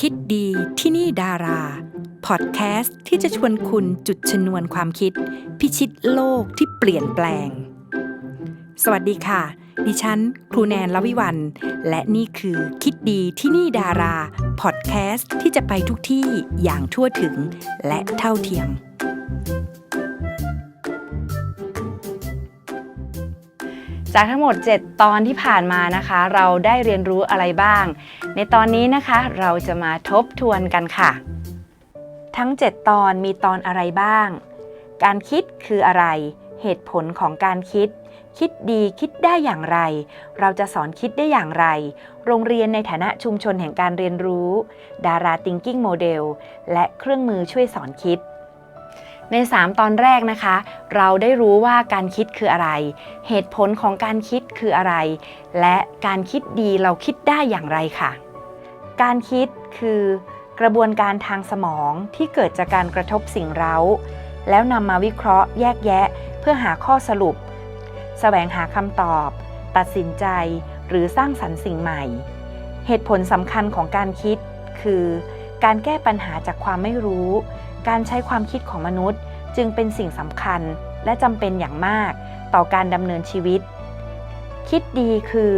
คิดดีที่นี่ดารา พอดแคสต์ที่จะชวนคุณจุดชนวนความคิด พิชิตโลกที่เปลี่ยนแปลง สวัสดีค่ะ ดิฉัน ครูแนนลวิวัน และนี่คือคิดดีที่นี่ดารา พอดแคสต์ที่จะไปทุกที่อย่างทั่วถึงและเท่าเทียม จากทั้งหมด 7 ตอนที่ผ่านมานะคะ เราได้เรียนรู้อะไรบ้าง ในตอนนี้นะคะเราจะมาทบทวนกันค่ะ ทั้ง 7 ตอนมีตอนอะไรบ้าง การคิดคืออะไร เหตุผลของการคิด คิดดีคิดได้อย่างไร เราจะสอนคิดได้อย่างไร โรงเรียนในฐานะชุมชนแห่งการเรียนรู้ ดารา thinking model และเครื่องมือช่วยสอนคิด ใน 3 ตอนแรกนะคะ เราได้รู้ว่าการคิดคืออะไร เหตุผลของการคิดคืออะไร และการคิดดีเราคิดได้อย่างไรค่ะ การคิดคือกระบวนการทางสมองที่เกิดจากการกระทบสิ่งเร้า แล้วนำมาวิเคราะห์แยกแยะ เพื่อหาข้อสรุป แสวงหาคำตอบ ตัดสินใจ หรือสร้างสรรค์สิ่งใหม่ เหตุผลสำคัญของการคิด คือ การแก้ปัญหาจากความไม่รู้ การใช้ความคิดของมนุษย์จึงเป็นสิ่งสำคัญและจำเป็นอย่างมากต่อการดำเนินชีวิต คิดดีคือ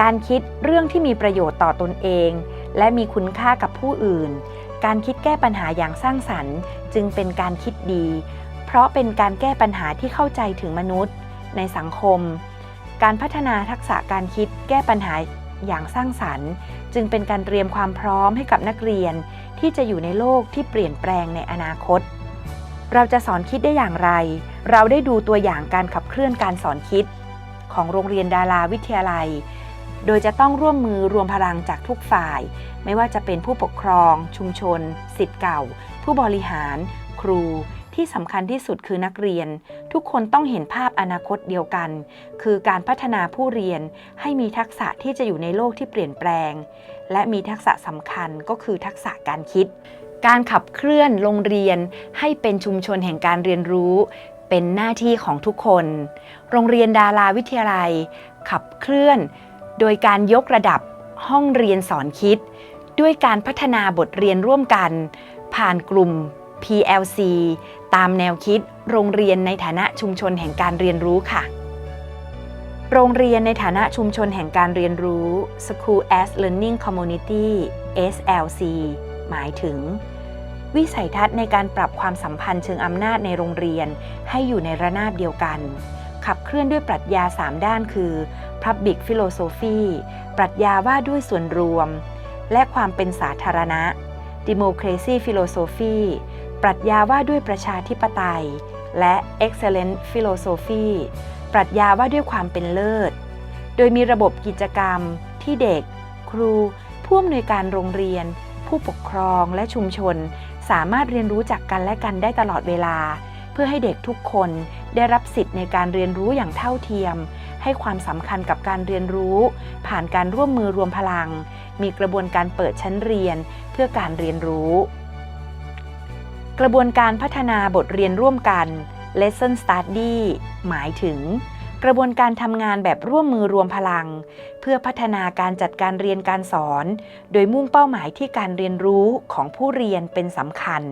การคิดเรื่องที่มีประโยชน์ต่อตนเอง และมีคุณค่ากับผู้อื่น การคิดแก้ปัญหาอย่างสร้างสรรค์ จึงเป็นการคิดดี เพราะเป็นการแก้ปัญหาที่เข้าใจถึงมนุษย์ ในสังคม การพัฒนาทักษะการคิดแก้ปัญหาอย่างสร้างสรรค์ จึงเป็นการเตรียมความพร้อมให้กับนักเรียน ที่จะอยู่ในโลกที่เปลี่ยนแปลงในอนาคต เราจะสอนคิดได้อย่างไร เราได้ดูตัวอย่างการขับเคลื่อนการสอนคิด ของโรงเรียนดาราวิทยาลัย โดยจะต้องร่วมมือรวมพลังจากทุกฝ่าย ไม่ว่าจะเป็นผู้ปกครอง ชุมชนสิทธิ์เก่า ผู้บริหาร ครูที่สำคัญที่สุดคือนักเรียน ทุกคนต้องเห็นภาพอนาคตเดียวกัน คือการพัฒนาผู้เรียนให้มีทักษะที่จะอยู่ในโลกที่เปลี่ยนแปลง และมีทักษะสำคัญก็คือทักษะการคิด การขับเคลื่อนโรงเรียนให้เป็นชุมชนแห่งการเรียนรู้ เป็นหน้าที่ของทุกคน โรงเรียนดาราวิทยาลัย ขับเคลื่อน โดยการยกระดับห้องเรียนสอนคิด ด้วยการพัฒนาบทเรียนร่วมกัน ผ่านกลุ่ม PLC ตามแนวคิดโรงเรียนในฐานะชุมชนแห่งการเรียนรู้ค่ะ โรงเรียนในฐานะชุมชนแห่งการเรียนรู้ School as Learning Community SLC หมายถึง วิสัยทัศน์ในการปรับความสัมพันธ์เชิงอำนาจในโรงเรียนให้อยู่ในระนาบเดียวกัน ขับเคลื่อนด้วยปรัชญา 3 ด้านคือ Public Philosophy ปรัชญาว่าด้วยส่วนรวม และความเป็นสาธารณะ Democracy Philosophy ปรัชญาว่าด้วยประชาธิปไตย และ Excellent Philosophy ปรัชญาว่าด้วยความเป็นเลิศ โดยมีระบบกิจกรรมที่เด็ก ครู ผู้อำนวยการโรงเรียน ผู้ปกครองและชุมชน สามารถเรียนรู้จากกันและกันได้ตลอดเวลา เพื่อให้เด็กทุกคนได้รับสิทธิ์ในการเรียนรู้อย่างเท่าเทียม ให้ความสำคัญกับการเรียนรู้ ผ่านการร่วมมือรวมพลัง มีกระบวนการเปิดชั้นเรียนเพื่อการเรียนรู้ กระบวนการพัฒนาบทเรียนร่วมกัน Lesson Study หมายถึง กระบวนการทำงานแบบร่วมมือรวมพลัง เพื่อพัฒนาการจัดการเรียนการสอน โดยมุ่งเป้าหมายที่การเรียนรู้ของผู้เรียนเป็นสำคัญ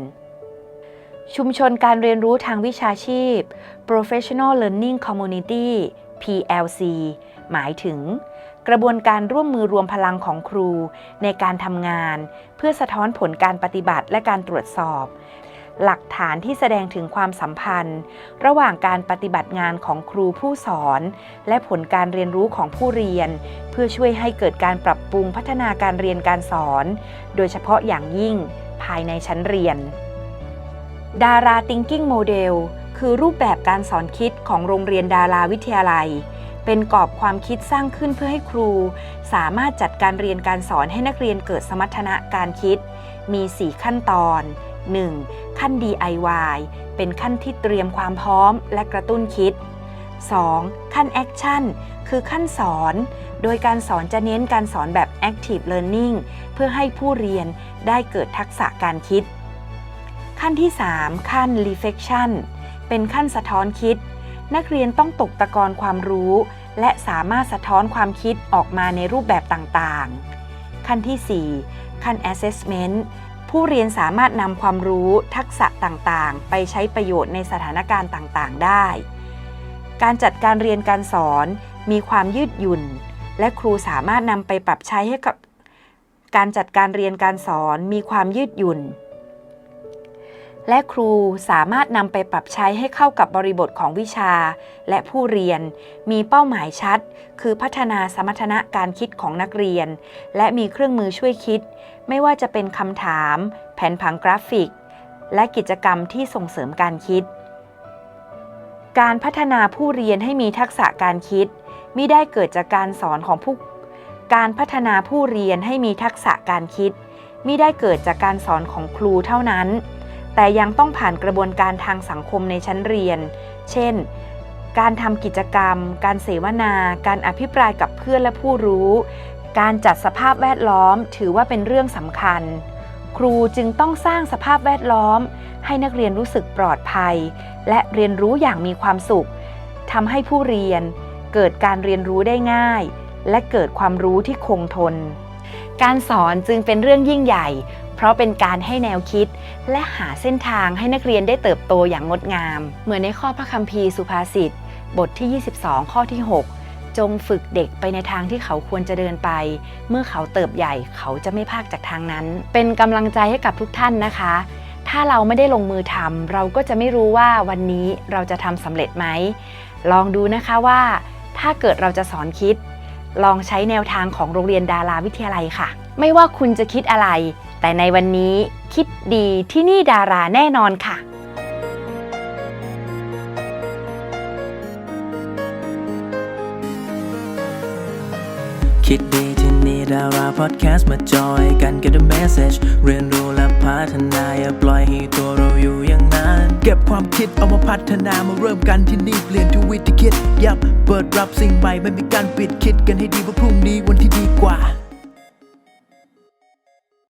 ชุมชนการเรียนรู้ทางวิชาชีพ Professional Learning Community PLC หมายถึงกระบวนการร่วมมือรวมพลังของครูในการทำงาน เพื่อสะท้อนผลการปฏิบัติและการตรวจสอบ หลักฐานที่แสดงถึงความสัมพันธ์ ระหว่างการปฏิบัติงานของครูผู้สอน และผลการเรียนรู้ของผู้เรียน เพื่อช่วยให้เกิดการปรับปรุงพัฒนาการเรียนการสอน โดยเฉพาะอย่างยิ่งภายในชั้นเรียน ดารา Thinking Model คือรูปแบบการสอนคิดของโรงเรียนดาราวิทยาลัย เป็นกรอบความคิดสร้างขึ้นเพื่อให้ครู สามารถจัดการเรียนการสอนให้นักเรียนเกิดสมรรถนะการคิด มี 4 ขั้นตอน 1. ขั้น DIY เป็นขั้นที่เตรียมความพร้อมและกระตุ้นคิด 2. ขั้น Action คือขั้นสอน โดยการสอนจะเน้นการสอนแบบ Active Learning เพื่อให้ผู้เรียนได้เกิดทักษะการคิด ขั้นที่ 3 ขั้น Reflection เป็นขั้นสะท้อนคิด นักเรียนต้องตกตะกอนความรู้ และสามารถสะท้อนความคิดออกมาในรูปแบบต่างๆ ขั้นที่ 4 ขั้น assessment ผู้เรียนสามารถนำความรู้ทักษะต่างๆ ไปใช้ประโยชน์ในสถานการณ์ต่างๆ ได้ การจัดการเรียนการสอนมีความยืดหยุ่น และครูสามารถนำไปปรับใช้ให้กับ การจัดการเรียนการสอนมีความยืดหยุ่น และครูสามารถนำไปปรับใช้ให้เข้ากับบริบทของวิชา และผู้เรียน มีเป้าหมายชัด คือพัฒนาสมรรถนะการคิดของนักเรียน และมีเครื่องมือช่วยคิด ไม่ว่าจะเป็นคำถาม แผนผังกราฟิก และกิจกรรมที่ส่งเสริมการคิด การพัฒนาผู้เรียนให้มีทักษะการคิดมิได้เกิดจากการสอนของผู้การพัฒนาผู้เรียนให้มีทักษะการคิดมิได้เกิดจากการสอนของครูเท่านั้น แต่ยังต้องผ่านกระบวนการทางสังคมในชั้นเรียน เช่น การทำกิจกรรม การเสวนา การอภิปรายกับเพื่อนและผู้รู้ การจัดสภาพแวดล้อมถือว่าเป็นเรื่องสำคัญ ครูจึงต้องสร้างสภาพแวดล้อม ให้นักเรียนรู้สึกปลอดภัย และเรียนรู้อย่างมีความสุขทำให้ผู้เรียนเกิดการเรียนรู้ได้ง่าย และเกิดความรู้ที่คงทน การสอนจึงเป็นเรื่องยิ่งใหญ่ ราะเป็นการให้แนวคิด และหาเส้นทางให้นักเรียนได้เติบโตอย่างงดงาม เหมือนในข้อพระคัมภีร์สุภาษิตบทที่ 22 ข้อที่ 6 จงฝึกเด็กไปในทางที่เขาควรจะเดินไป เมื่อเขาเติบใหญ่เขาจะไม่พากจากทางนั้น เป็นกำลังใจให้กับทุกท่านนะคะ ถ้าเราไม่ได้ลงมือทำเราก็จะไม่รู้ว่าวันนี้เราจะทำสำเร็จไหม ลองดูนะคะว่า ถ้าเกิดเราจะสอนคิด ลองใช้แนวทางของโรงเรียนดาราวิทยาลัยค่ะ ไม่ว่าคุณจะคิดอะไร แต่ในวันนี้คิดดีที่นี่ดาราแน่นอนค่ะคิดดีที่นี่ดาราพอดแคสต์มาจอยกันกันด้วยเมสเซจเรียนรู้และพัฒนาอย่าปล่อยให้ตัวเราอยู่อย่างนั้น เก็บความคิดเอามาพัฒนามาเริ่มกันที่นี่เปลี่ยนทวิตที่คิด ยับเปิดรับสิ่งใหม่ไม่มีการปิดคิดกันให้ดีว่าพรุ่งนี้วันที่ดีกว่า